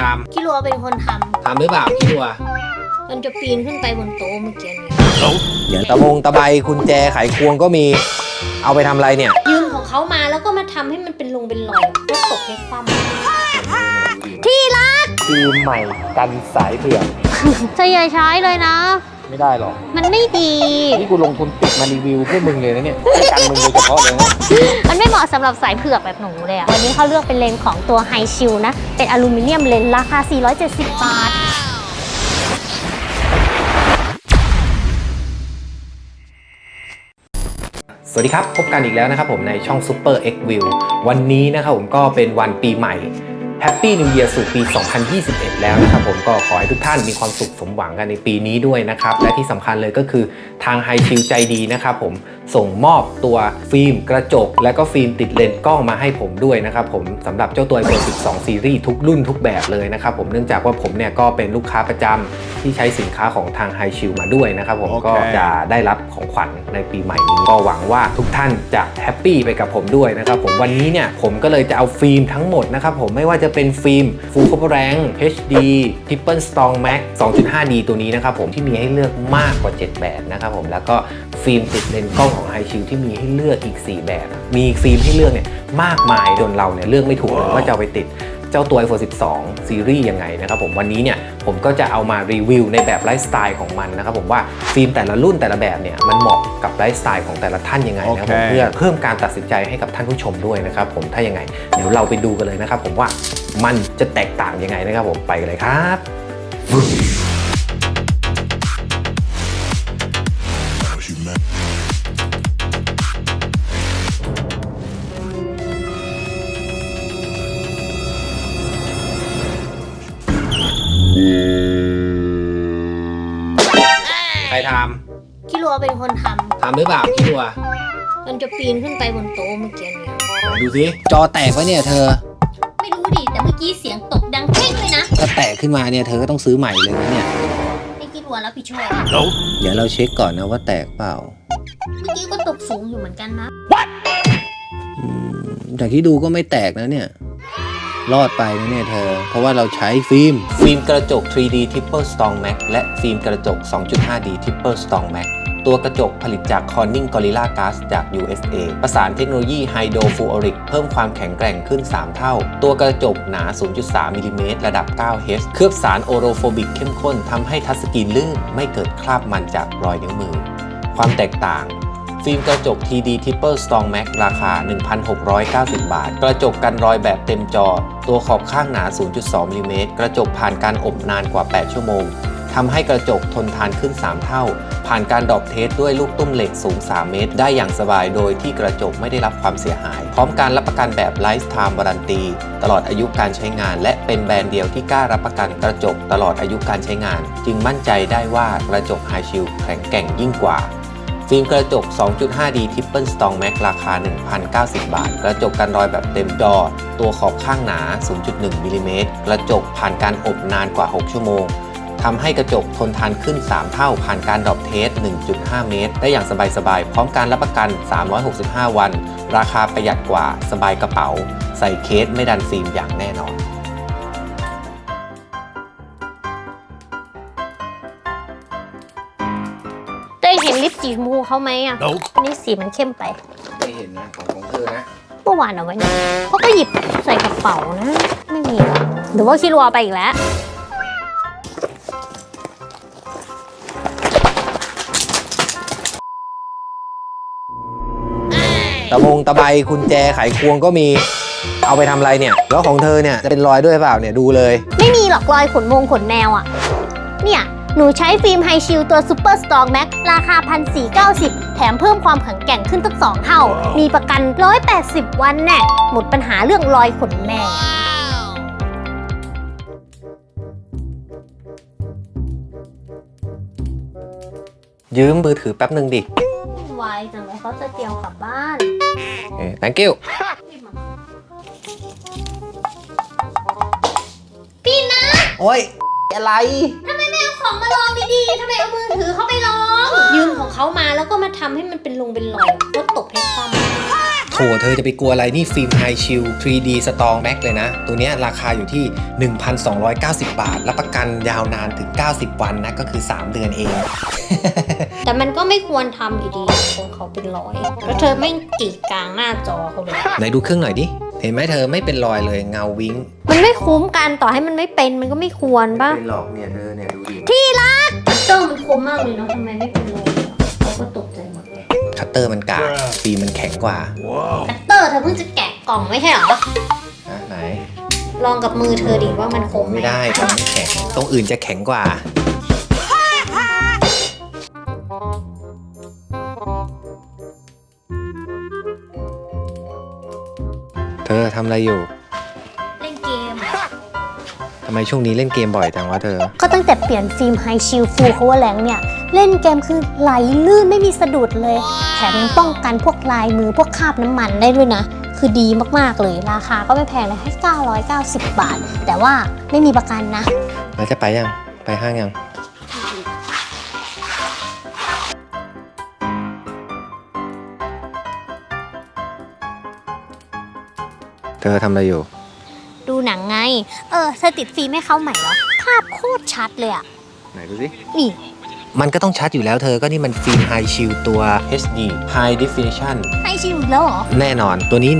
ทคิรัวเป็นคนทำทำหรือเปล่าพี่ดัวำมันจะปีนขึ้นไปบนโต๊ะเมื่อกี้นี้อย่างตะบงตะไบกุญแจไขควงก็มี เอาไปทำอะไรเนี่ย ยืมของเขามาแล้วก็มาทำให้มันเป็นลงเป็นรอยก็ตกให้คว่ำฟิล์มใหม่กันสายเผือกเธออย่าใช้เลยนะ ไม่ได้หรอก มันไม่ดี นี่กูลงทุนติดมารีวิวเพื่อมึงเลยนะเนี่ยกันมึงโดยเฉพาะเลยนะมันไม่เหมาะสำหรับสายเผือกแบบหนูเลยอะวันนี้เขาเลือกเป็นเลนส์ของตัวไฮชิลนะ เป็นอลูมิเนียมเลนส์ราคา 470 บาท สวัสดีครับ พบกันอีกแล้วนะครับผมในช่อง Super X View วันนี้นะครับผมก็เป็นวันปีใหม่ Happy New Year สู่ปี 2021 แล้วนะครับผมก็ขอให้ทุกท่านมีความสุขสมหวังกันในปีนี้ด้วยนะครับ และที่สำคัญเลยก็คือทางไฮชิลใจดีนะครับผม ส่งมอบตัวฟิล์มกระจก และก็ฟิล์มติดเลนส์กล้องมาให้ผมด้วยนะครับผมสำหรับเจ้าตัว iPhone 12ซีรีส์ทุกรุ่นทุกแบบเลยนะครับผมเนื่องจากว่าผมเนี่ยก็เป็นลูกค้าประจำที่ใช้สินค้าของทางไฮชิลมาด้วยนะครับผมก็จะได้รับของขวัญในปีใหม่นี้ ก็หวังว่าทุกท่านจะแฮปปี้ไปกับผมด้วยนะครับผมวันนี้เนี่ยผมก็เลยจะเอาฟิล์มทั้งหมดนะครับผมไม่ว่าจะเป็นฟิล์ม Full Color Rank HD Triple Strong Max 2.5D ตัวนี้นะครับผมที่มีให้เลือกมากกว่า 7 แบบนะครับผมแล้วก็ฟิล์มติดเลนส์กล้องของ High Shield ที่มีให้เลือกอีก 4 แบบ มีฟิล์มให้เลือกเนี่ยมากมายจนเราเนี่ยเลือกไม่ถูกเลยว่าจะเอาไปติดเจ้าตัว iPhone 12 ซีรีส์ยังไงนะครับผมวันนี้เนี่ยผมก็จะเอามารีวิวในแบบไลฟ์สไตล์ของมันนะครับผมว่าฟิล์มแต่ละรุ่นแต่ละแบบเนี่ยมันเหมาะกับไลฟ์สไตล์ของแต่ละท่านยังไงนะครับผมโอเคเพื่อเพิ่มการตัดสินใจให้กับท่านผู้ชมด้วยนะครับผมถ้ายังไง เดี๋ยวเราไปดูกันเลยนะครับผมว่ามันจะแตกต่างยังไงนะครับผมไปกันเลยครับ ใครทคิรัวเป็นคนทำทำหรือเปล่าพี่ดัวำมันจะปีนขึ้นไปบนโต๊ะเมื่อกี้นี้ ดูสิจอแตกปะเนี่ยเธอ ไม่รู้ดิ แต่เมื่อกี้เสียงตกดังเพ่งเลยนะถ้าแตกขึ้นมาเนี่ยเธอก็ต้องซื้อใหม่เลยนะเนี่ยให้คิรัวรับผิดชอบเดี๋ยวเราเช็คก่อนนะว่าแตกเปล่าเมื่อกี้ก็ตกสูงอยู่เหมือนกันนะ อืมจากที่ดูก็ไม่แตกนะเนี่ย รอดไปนะเนี่ยเธอ เพราะว่าเราใช้ฟิล์ม ฟิล์มกระจก 3D Triple Strong Max และฟิล์มกระจก 2.5D Triple Strong Max ตัวกระจกผลิตจาก Corning Gorilla Glass จาก USA ประสานเทคโนโลยี Hydrofluoric เพิ่มความแข็งแกร่งขึ้น 3 เท่า ตัวกระจกหนา 0.3มิลลิเมตรระดับ 9H เคลือบสารโอโรโฟบิกเข้มข้นทำให้ทัชสกรีนลื่น ไม่เกิดคราบมันจากรอยนิ้วมือ ความแตกต่าง ฟิล์มกระจก TD Triple Strong Max ราคา 1,690 บาท กระจกกันรอยแบบเต็มจอ ตัวขอบข้างหนา 0.2มิลลิเมตรกระจกผ่านการอบนานกว่า 8 ชั่วโมงทำให้กระจกทนทานขึ้น 3 เท่า ผ่านการดอปเทสด้วยลูกตุ้มเหล็กสูง 3 เมตร ได้อย่างสบายโดยที่กระจกไม่ได้รับความเสียหาย พร้อมการรับประกันแบบ Lifetime Warranty ตลอดอายุการใช้งาน และเป็นแบรนด์เดียวที่กล้ารับประกันกระจกตลอดอายุการใช้งาน จึงมั่นใจได้ว่ากระจก High Shield แข็งแกร่งยิ่งกว่า ฟิล์มกระจก 2.5D Triple Strong Max ราคา 1,090 บาท กระจกกันรอยแบบเต็มจอ ตัวขอบข้างหนา 0.1มิลลิเมตร กระจกผ่านการอบนานกว่า 6 ชั่วโมงทำให้กระจกทนทานขึ้น 3 เท่าผ่านการดรอปเทส 1.5 เมตร ได้อย่างสบายๆ พร้อมการรับประกัน 365 วัน ราคาประหยัดกว่า สบายกระเป๋า ใส่เคสไม่ดันฟิล์มอย่างแน่นอน เขาไหมอะนี่สีมันเข้มไป ไม่เห็นนะของของเธอนะเมื่อวานเอาไว้เนี่ยเขาก็หยิบใส่กระเป๋านะ ไม่มีหรอกหรือว่าคิรัวไปอีกแล้ว ตะบงตะไบกุญแจไขควงก็มี เอาไปทำอะไรเนี่ย แล้วของเธอเนี่ยจะเป็นรอยด้วยเปล่าเนี่ยดูเลย ไม่มีหรอกรอยขนมงขนแมวอะ เนี่ย หนูใช้ฟิล์มไฮชิลตัวซูเปอร์สตรองแม็กราคา 1,490 แถมเพิ่มความแข็งแกร่งขึ้นตั้งสองเท่า มีประกัน 180 วันแน่ หมดปัญหาเรื่องรอยขนแมวยืมมือถือแป๊บหนึ่งดิวายจังเลยเขาจะเตียวกลับบ้านเอ้ย thank you พี่นะ โอ้ยอะไร ทำไมไม่เอา ของมาลองดีๆทำไมเอามือถือเขาไปลอง ยืมของเขามาแล้วก็มาทำให้มันเป็นลงเป็นรอยก็ตกให้คว่ำเธอจะไปกลัวอะไรนี่ฟิล์ม High Shield 3D Strong Max เลยนะ ตัวเนี้ยราคาอยู่ที่ 1,290 บาท รับประกันยาวนานถึง 90 วันนะ ก็คือ 3 เดือนเอง แต่มันก็ไม่ควรทำอยู่ดีของเขาเป็นรอย แล้วเธอไม่กรีดกลางหน้าจอเขาเลย ไหนดูเครื่องหน่อยดิ เห็นไหมเธอไม่เป็นรอยเลยเงาวิ้งมันไม่คุ้มกันต่อให้มันไม่เป็นมันก็ไม่ควรป่ะ เป็นหลอกเนี่ยเธอเนี่ยดูดิที่รักเตอร์มันคมมากเลยเนาะทำไมไม่เป็นรอยอะเขาก็ตกใจหมดเลยคัตเตอร์มันกากฟิล์มมันแข็งกว่าคัตเตอร์เธอเพิ่งจะแกะกล่องไม่ใช่เหรอ อะไหนลองกับมือเธอดิว่ามันคมไหมไม่ได้ตรงนี้แข็งตรงอื่นจะแข็งกว่าำอะไรอยู่เล่นเกม ทำไมช่วงนี้เล่นเกมบ่อยจังวะเธอ ก็ตั้งแต่เปลี่ยนฟิล์มไฮชิลฟูลเขาว่าแรงเนี่ย เล่นเกมคือไหลลื่นไม่มีสะดุดเลย แถมยังป้องกันพวกลายมือพวกคราบน้ำมันได้ด้วยนะ คือดีมากๆเลย ราคาก็ไม่แพงเลยให้990 บาท แต่ว่าไม่มีประกันนะ แล้วจะไปยัง ไปห้างยัง เธอทำอะไรอยู่ ดูหนังไง เออเธอติดฟิล์มให้เขาใหม่เหรอ ภาพโคตรชัดเลยอะไหนดูสิ นี่ มันก็ต้องชัดอยู่แล้วเธอก็นี่มันฟิล์ม High Shield ตัว HD High Definition ไฮชิลอีกแล้วเหรอ แน่นอนตัวนี้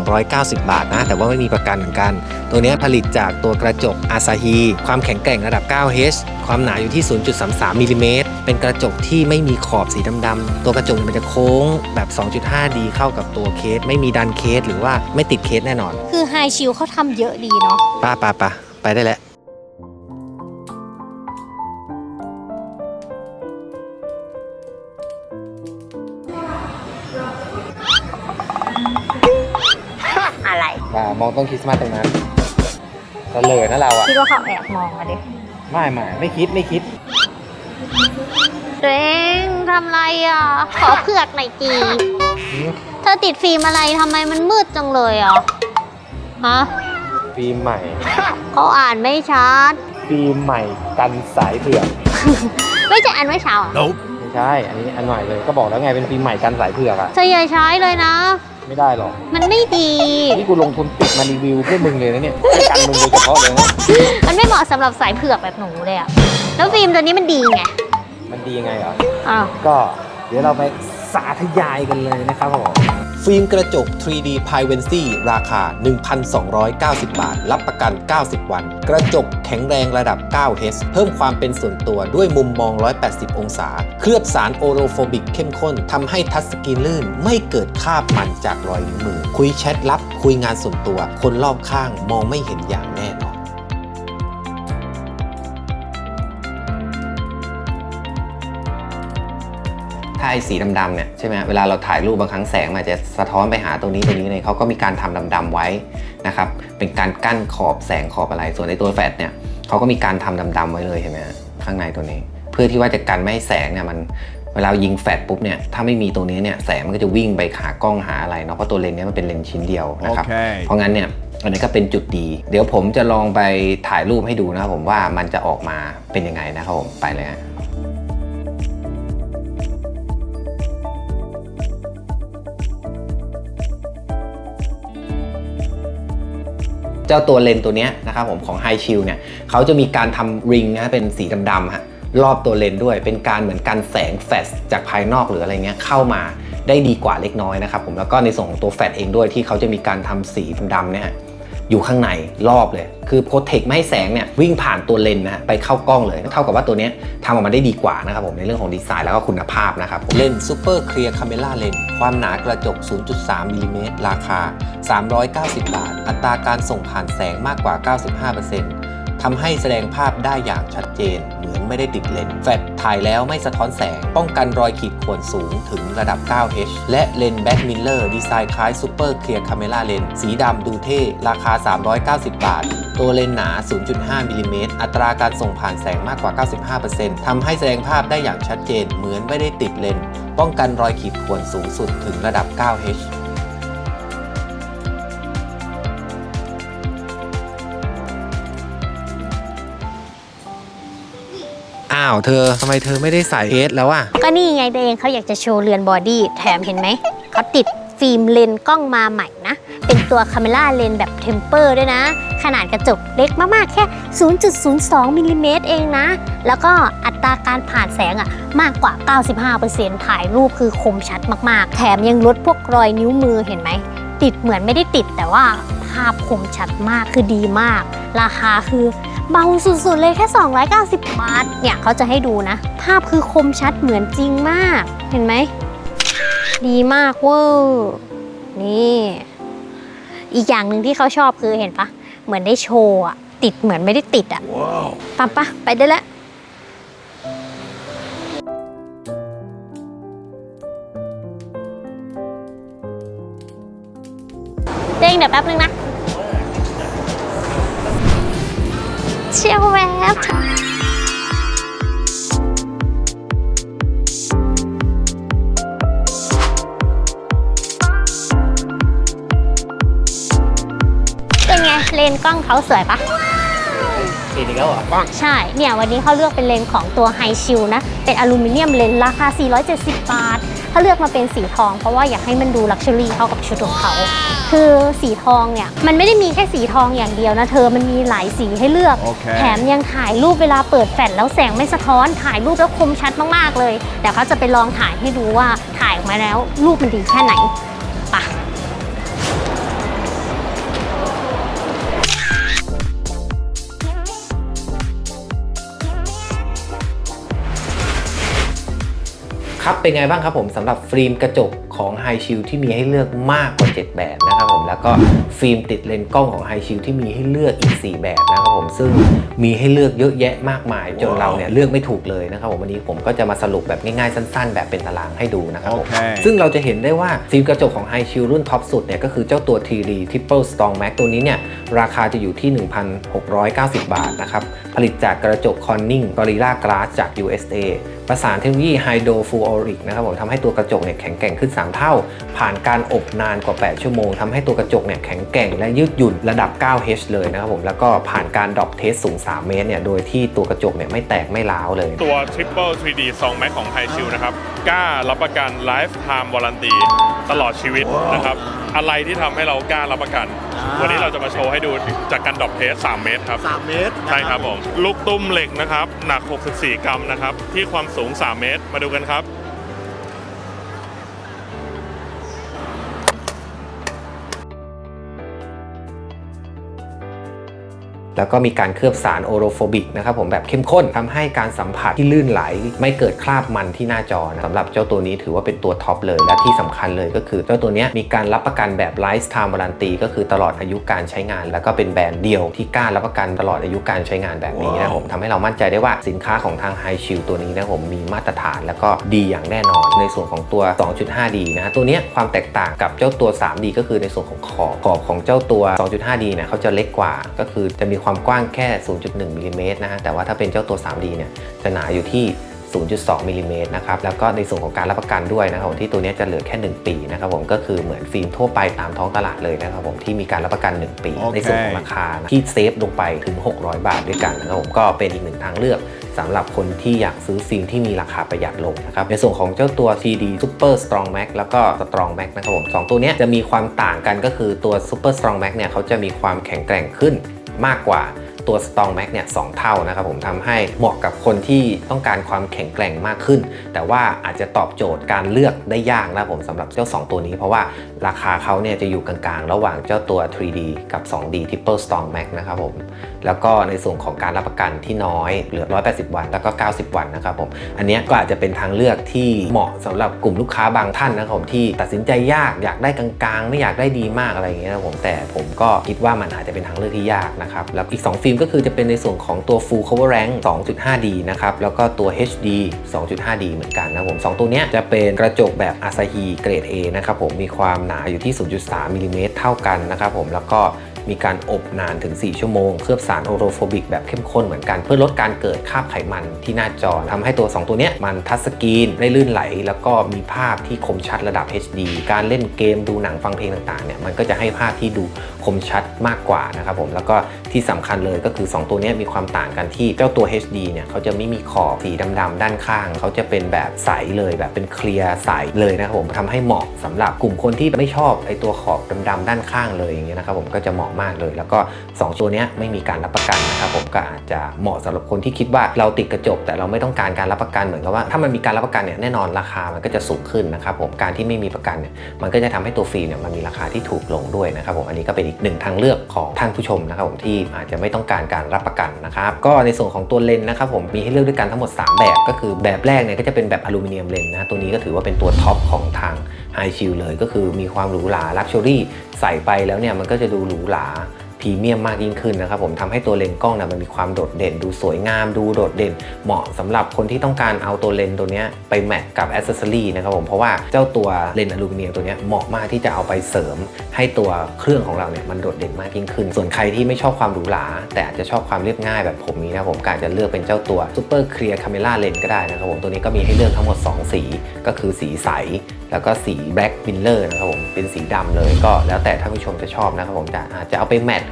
1,290 บาทนะ แต่ว่าไม่มีประกันเหมือนกัน ตัวนี้ผลิตจากตัวกระจกอาซาฮีความแข็งแกร่งระดับ 9H ความหนาอยู่ที่ 0.33มิลลิเมตร เป็นกระจกที่ไม่มีขอบสีดำๆตัวกระจกมันจะโค้งแบบ 2.5D เข้ากับตัวเคส ไม่มีดันเคสหรือว่าไม่ติดเคสแน่นอนคือไฮชิลเขาทำเยอะดีเนาะป้าป้าป้าไปได้แล้วอะไรมองต้นคริสต์มาสตรงนั้นเสลอนะเราอะคิดว่าเขาแอบมองอะดิไม่ไม่ไม่คิดไม่คิด ตัวเองทำไรอะ ขอเผือกหน่อยจีเธอติดฟิล์มอะไรทำไมมันมืดจังเลยอะฮะฟิล์มใหม่เขาอ่านไม่ชัด ฟิล์มใหม่กันสายเผือก ไม่ใช่อ่านไม่เช้าอะไม่ใช่ อันนี้อันใหม่เลยก็บอกแล้วไงเป็นฟิล์มใหม่กันสายเผือกอะเธออย่าใช้เลยนะ ไม่ได้หรอก มันไม่ดีนี่กูลงทุนติดมารีวิวเพื่อมึงเลยนะเนี่ยให้กันมึงโดยเฉพาะเลยนะมันไม่เหมาะสำหรับสายเผือกแบบหนูเลยอะ แล้วฟิล์มตัวนี้มันดีไง มันดียังไงเหรอ อ้าว ก็เดี๋ยวเราไปสาธยายกันเลยนะครับผม ฟิล์มกระจก 3D Privacy ราคา 1,290 บาท รับประกัน 90 วัน กระจกแข็งแรงระดับ 9H เพิ่มความเป็นส่วนตัวด้วยมุมมอง 180 องศา เคลือบสารโอโรโฟบิกเข้มข้นทำให้ทัชสกรีนลื่น ไม่เกิดคราบมันจากรอยนิ้วมือ คุยแชทลับ คุยงานส่วนตัว คนรอบข้างมองไม่เห็นอย่างแน่นอนาไอ้สีดำๆเนี่ยใช่ไหมเวลาเราถ่ายรูปบางครั้งแสงมันจะสะท้อนไปหาตรงนี้ตรงนี้เลยเขาก็มีการทำดำๆไว้นะครับเป็นการกั้นขอบแสงขอบอะไร ส่วนในตัวแฟลชเนี่ยเขาก็มีการทำดำๆไว้เลยเห็นไหมฮะข้างในตัวนี้ เพื่อที่ว่าจะกันไม่ให้แสงเนี่ยมันเวลายิงแฟลชปุ๊บเนี่ยถ้าไม่มีตรงนี้เนี่ยแสงมันก็จะวิ่งไปหากล้องหาอะไรเนาะเพราะตัวเลนส์เนี้ยมันเป็นเลนส์ชิ้นเดียวนะครับเพราะงั้นเนี่ยอันนี้ก็เป็นจุดดี เดี๋ยวผมจะลองไปถ่ายรูปให้ดูนะครับผมว่ามันจะออกมาเป็นยังไงนะครับผมไปเลยฮะ เจ้าตัวเลนตัวนี้นะครับผมของ High Shield เนี่ยเขาจะมีการทำริงนะเป็นสีดำๆฮะรอบตัวเลนด้วย เป็นการเหมือนกันแสงแฟลชจากภายนอกหรืออะไรเงี้ยเข้ามาได้ดีกว่าเล็กน้อยนะครับผมแล้วก็ในส่วนของตัวแฟลชเองด้วยที่เขาจะมีการทำสีดำๆเนี่ย อยู่ข้างในรอบเลย คือโปรเทคไม่ให้แสงเนี่ยวิ่งผ่านตัวเลนนะไปเข้ากล้องเลย เท่ากับว่าตัวนี้ทำออกมาได้ดีกว่านะครับผมในเรื่องของดีไซน์แล้วก็คุณภาพนะครับเลนส์ซูเปอร์เคลียร์คาเมล่าเลนความหนากระจก 0.3มิลลิเมตรราคา 390 บาท อัตราการส่งผ่านแสงมากกว่า 95% ทำให้แสดงภาพได้อย่างชัดเจน เหมือนไม่ได้ติดเลนส์แฟลชถ่ายแล้วไม่สะท้อนแสง ป้องกันรอยขีดข่วนสูงถึงระดับ 9H และเลนส์แบ็กมิลเลอร์ดีไซน์คล้ายซูเปอร์เคลียร์คาเมล่าเลนสีดำดูเท่ ราคา 390 บาท ตัวเลนส์หนา 0.5มิลลิเมตรอัตราการส่งผ่านแสงมากกว่า 95%ทำให้แสดงภาพได้อย่างชัดเจน เหมือนไม่ได้ติดเลนส์ป้องกันรอยขีดข่วนสูงสุดถึงระดับ 9H อ้าวเธอทำไมเธอไม่ได้ใส่เอสแล้วอะก็นี่ไงตัวเองเขาอยากจะโชว์เรือนบอดี้แถมเห็นไหมเขาติดฟิล์มเลนส์กล้องมาใหม่นะ เป็นตัวคาเมล่าเลนส์แบบเทมเปอร์ด้วยนะ ขนาดกระจกเล็กมากๆ แค่ 0.02มิลลิเมตรเองนะ แล้วก็อัตราการผ่านแสงอะมากกว่า 95%ถ่ายรูปคือคมชัดมากๆ แถมยังลดพวกรอยนิ้วมือเห็นไหม ติดเหมือนไม่ได้ติดแต่ว่าภาพคมชัดมากคือดีมาก ราคาคือ เบาสุดๆเลยแค่ 290 บาท เนี่ยเขาจะให้ดูนะ ภาพคือคมชัดเหมือนจริงมาก เห็นไหม ดีมากเวอร์นี่ อีกอย่างหนึ่งที่เขาชอบคือเห็นปะ เหมือนได้โชว์อะติดเหมือนไม่ได้ติดอะปะปะไปได้แล้วเด้งเดี๋ยวแป๊บนึงนะ เชียวแวบเป็นไง เลนส์กล้องเขาสวยปะเห็นอีกแล้วเหรอใช่ เนี่ย วันนี้เขาเลือกเป็นเลนส์ของตัวไฮชิลนะ เป็นอลูมิเนียมเลนส์ราคา 470 บาทเขาเลือกมาเป็นสีทอง เพราะว่าอยากให้มันดูลักชัวรี่เข้ากับชุดของเขา คือสีทองเนี่ยมันไม่ได้มีแค่สีทองอย่างเดียวนะเธอมันมีหลายสีให้เลือกโอเคแถมยังถ่ายรูปเวลาเปิดแฟลชแล้วแสงไม่สะท้อนถ่ายรูปแล้วคมชัดมากๆเลยแต่เขาจะไปลองถ่ายให้ดูว่าถ่ายออกมาแล้วรูปมันดีแค่ไหนไปะครับเป็นไงบ้างครับผมสำหรับฟิล์มกระจก ของ High Shield ที่มีให้เลือกมากกว่า 7 แบบนะครับผมแล้วก็ฟิล์มติดเลนส์กล้องของ High Shield ที่มีให้เลือกอีก 4 แบบนะครับผมซึ่งมีให้เลือกเยอะแยะมากมายจนเราเนี่ยเลือกไม่ถูกเลยนะครับผมวันนี้ผมก็จะมาสรุปแบบง่ายๆสั้น ๆ แบบเป็นตารางให้ดูนะครับผมโอเคซึ่งเราจะเห็นได้ว่าฟิล์มกระจกของ High Shield รุ่นท็อปสุดเนี่ยก็คือเจ้าตัว 3D Triple Strong Max ตัวนี้เนี่ยราคาจะอยู่ที่ 1,690 บาทนะครับผลิตจากกระจก Corning Gorilla Glass จาก USA ประสานเทคโนโลยี Hydro Fluoric นะครับผมทำให้ตัวกระจกเนี่ยแข็งแกร่งขึ้น3 เท่า ผ่านการอบนานกว่า 8 ชั่วโมงทำให้ตัวกระจกเนี่ยแข็งแกร่งและยืดหยุ่นระดับ 9H เลยนะครับผมแล้วก็ผ่านการดรอปเทสสูง 3 เมตรเนี่ยโดยที่ตัวกระจกเนี่ยไม่แตกไม่ร้าวเลย ตัว Triple 3D Song Max ของไฮชิลนะครับกล้ารับประกัน Lifetime Warranty ตลอดชีวิตนะครับอะไรที่ทำให้เรากล้ารับประกัน วันนี้เราจะมาโชว์ให้ดูจากการดรอปเทส 3 เมตรครับ 3 เมตรนะใช่ครับผม ลูกตุ้มเหล็กนะครับ หนัก 64 กรัมนะครับ ที่ความสูง 3 เมตร มาดูกันครับ แล้วก็มีการเคลือบสารโอโรโฟบิกนะครับผมแบบเข้มข้นทำให้การสัมผัสที่ลื่นไหล ไม่เกิดคราบมันที่หน้าจอนะสำหรับเจ้าตัวนี้ถือว่าเป็นตัวท็อปเลย และที่สำคัญเลยก็คือเจ้าตัวเนี้ยมีการรับประกันแบบ Lifetime Warranty ก็คือตลอดอายุการใช้งาน แล้วก็เป็นแบรนด์เดียวที่กล้ารับประกันตลอดอายุการใช้งานแบบนี้นะครับผมทำให้เรามั่นใจได้ว่าสินค้าของทาง High Shield ตัวนี้นะครับผมมีมาตรฐานแล้วก็ดีอย่างแน่นอน ในส่วนของตัว 2.5D นะฮะตัวเนี้ยความแตกต่างกับเจ้าตัว 3D ก็คือในส่วนของขอบขอบของเจ้าตัว 2.5D เนี่ยเขาจะเล็กกว่าก็คือจะมีความกว้างแค่ 0.1มิลลิเมตรนะฮะแต่ว่าถ้าเป็นเจ้าตัว 3D เนี่ยจะหนาอยู่ที่ 0.2มิลลิเมตรนะครับแล้วก็ในส่วนของการรับประกันด้วยนะครับผมที่ตัวเนี้ยจะเหลือแค่ 1 ปีนะครับผมก็คือเหมือนฟิล์มทั่วไปตามท้องตลาดเลยนะครับผมที่มีการรับประกัน 1 ปีโอเคในส่วนของราคานะที่เซฟลงไปถึง 600 บาทด้วยกันนะครับผมก็เป็นอีกหนึ่งทางเลือกสำหรับคนที่อยากซื้อฟิล์มที่มีราคาประหยัดลงนะครับในส่วนของเจ้าตัว CD Super Strong Max แล้วก็ Strong Max นะครับผมสองตัวเนี้ยจะมีความต่างกันก็คือตัว Super Strong Max เนี่ยเขาจะมีความแข็งแกร่งขึ้น มากกว่าตัว Strong Max เนี่ยสเท่านะครับผมทำให้เหมาะกับคนที่ต้องการความแข็งแกร่งมากขึ้น แต่ว่าอาจจะตอบโจทย์การเลือกได้ยากนะครับผมสำหรับเจ้า 2 ตัวนี้ เพราะว่าราคาเขาเนี่ยจะอยู่กลางๆ ระหว่างเจ้าตัว 3D กับ 2D Triple Strong Max นะครับผม แล้วก็ในส่วนของการรับประกันที่น้อยเหลือ 180 วันแล้วก็ 90 วันนะครับผมอันนี้ก็อาจจะเป็นทางเลือกที่เหมาะสำหรับกลุ่มลูกค้าบางท่านนะครับผมที่ตัดสินใจยากอยากได้กลางๆ ไม่อยากได้ดีมากอะไรอย่างเงี้ยนะผมแต่ผมก็คิดว่ามันอาจจะเป็นทางเลือกที่ยากนะครับแล้วอีก 2 ฟิล์มก็คือจะเป็นในส่วนของตัว Full Cover Rank 2.5D นะครับแล้วก็ตัว HD 2.5D เหมือนกันนะผมสองตัวเนี้ยจะเป็นกระจกแบบ Asahi เกรด A นะครับผมมีความหนาอยู่ที่ 0.3มิลลิเมตรเท่ากันนะครับผมแล้วก็ มีการอบนานถึง 4 ชั่วโมง เคลือบสารโอโรโฟบิกแบบเข้มข้นเหมือนกัน เพื่อลดการเกิดคราบไขมันที่หน้าจอทำให้ตัว 2 ตัวเนี้ยมันทัชสกรีนได้ลื่นไหล แล้วก็มีภาพที่คมชัดระดับ HD การเล่นเกมดูหนังฟังเพลงต่างๆเนี่ยมันก็จะให้ภาพที่ดู คมชัดมากกว่านะครับผมแล้วก็ที่สำคัญเลยก็คือ 2 ตัวนี้มีความต่างกันที่เจ้าตัว HD เนี่ยเขาจะไม่มีขอบสีดำๆด้านข้าง เขาจะเป็นแบบใสเลยแบบเป็นเคลียร์ใสเลยนะครับผมทำให้เหมาะสำหรับกลุ่มคนที่ไม่ชอบไอตัวขอบดำๆด้านข้างเลยอย่างเงี้ยนะครับผมก็จะเหมาะมากเลย แล้วก็สองตัวเนี้ยไม่มีการรับประกันนะครับผมก็อาจจะเหมาะสำหรับคนที่คิดว่าเราติดกระจก แต่เราไม่ต้องการการรับประกันเหมือนกับว่า ถ้ามันมีการรับประกันเนี่ยแน่นอนราคามันก็จะสูงขึ้นนะครับผมการที่ไม่มีประกันเนี่ยมันก็จะทำให้ตัวฟิล์มเนี่ยมันมีราคาที่ถูกลงด้วยนะครับผมอันนี้ก็เป็นอีกหนึ่งทางเลือกของท่านผู้ชมนะครับผมที่อาจจะไม่ต้องการการรับประกันนะครับก็ในส่วนของตัวเลนส์นะครับผมมีให้เลือกด้วยกันทั้งหมด 3 แบบก็คือแบบแรกเนี่ยก็จะเป็นแบบอลูมิเนียมเลนส์นะตัวนี้ก็ถือว่าเป็นตัวท็อปของทางไฮชิลเลย ก็คือมีความหรูหราลักชัวรี่ใส่ไปแล้วเนี่ยมันก็จะดูหรูหรา รีเมียมมากยิ่งขึ้นนะครับผมทำให้ตัวเลนส์กล้องนะมันมีความโดดเด่น ดูสวยงามดูโดดเด่น เหมาะสำหรับคนที่ต้องการเอาตัวเลนส์ตัวเนี้ยไปแมทกับอ c เซสซอรีนะครับผมเพราะว่าเจ้าตัวเลนส์อลูมิเนียมตัวเนี้ยเหมาะมากที่จะเอาไปเสริม ให้ตัวเครื่องของเราเนี่ยมันโดดเด่นมากยิ่งขึ้น ส่วนใครที่ไม่ชอบความหรูหราแต่อาจจะชอบความเรียบง่ายแบบผมนี้นะครับผมก็อาจจะเลือกเป็นเจ้าตัว Super Clear Camera Lens ก็ได้นะครับผมตัวนี้ก็มีให้เลือกทั้งหมด 2 สีก็คือสีใส แล้วก็สี Black Miller นะครับผมเป็นสีดำเลยก็แล้วแต่ท่านผู้ชมจะชอบนะครับผมจะอาจจะเอาไปแมท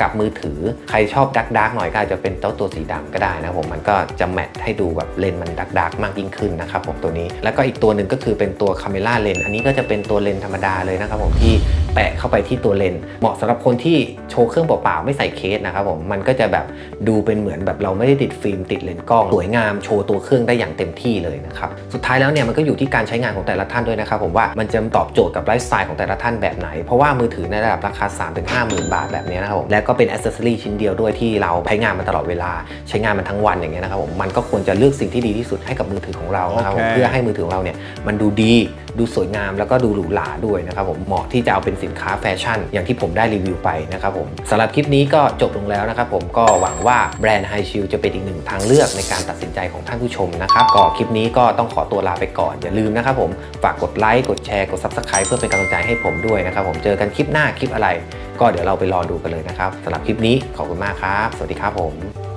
กับมือถือ ใครชอบดักดักหน่อยก็อาจจะเป็นเจ้าตัวสีดำก็ได้นะผมมันก็จะแมทให้ดูแบบเลนมันดักดักมากยิ่งขึ้นนะครับผมตัวนี้แล้วก็อีกตัวหนึ่งก็คือเป็นตัวคาเมล่าเลนอันนี้ก็จะเป็นตัวเลนธรรมดาเลยนะครับผมที่แปะเข้าไปที่ตัวเลนเหมาะสำหรับคนที่โชว์เครื่องเปล่าๆไม่ใส่เคสนะครับผมมันก็จะแบบดูเป็นเหมือนแบบเราไม่ได้ติดฟิล์มติดเลนกล้องสวยงามโชว์ตัวเครื่องได้อย่างเต็มที่เลยนะครับสุดท้ายแล้วเนี่ยมันก็อยู่ที่การใช้งานของแต่ละท่านด้วยนะครับผมว่ามันจะตอบโจทย์กับไลฟ์สไตล์ของแต่ละท่านแบบไหน เพราะว่ามือถือในระดับราคา 3-5หมื่นบาทแบบนี้นะครับผมแล้วก็เป็นอ c เซสซอรีชิ้นเดียวด้วยที่เราใช้งานมันตลอดเวลาใช้งานมันทั้งวันอย่างเงี้ยนะครับผมมันก็ควรจะเลือกสิ่งที่ดีที่สุดให้กับมือถือของเรานะครับผมโอเคเพื่อให้มือถือของเราเนี่ยมันดูดี ดูสวยงามแล้วก็ดูหรูหราด้วยนะครับผมเหมาะที่จะเอาเป็นสินค้าแฟชั่น อย่างที่ผมได้รีวิวไปนะครับผมสำหรับคลิปนี้ก็จบลงแล้วนะครับผมก็หวังว่าแบรนด์ไฮชิลจะเป็นอีกหนึ่งทางเลือกในการตัดสินใจของท่านผู้ชมนะครับก็คลิปนี้ก็ต้องขอตัวลาไปก่อน อย่าลืมนะครับผมฝากกดไลค์กดแชร์กด Subscribe เพื่อเป็นกำลังใจให้ผมด้วยนะครับผมเจอกันคลิปหน้าคลิปอะไร ก็เดี๋ยวเราไปรอดูกันเลยนะครับสำหรับคลิปนี้ขอบคุณมากครับ สวัสดีครับผม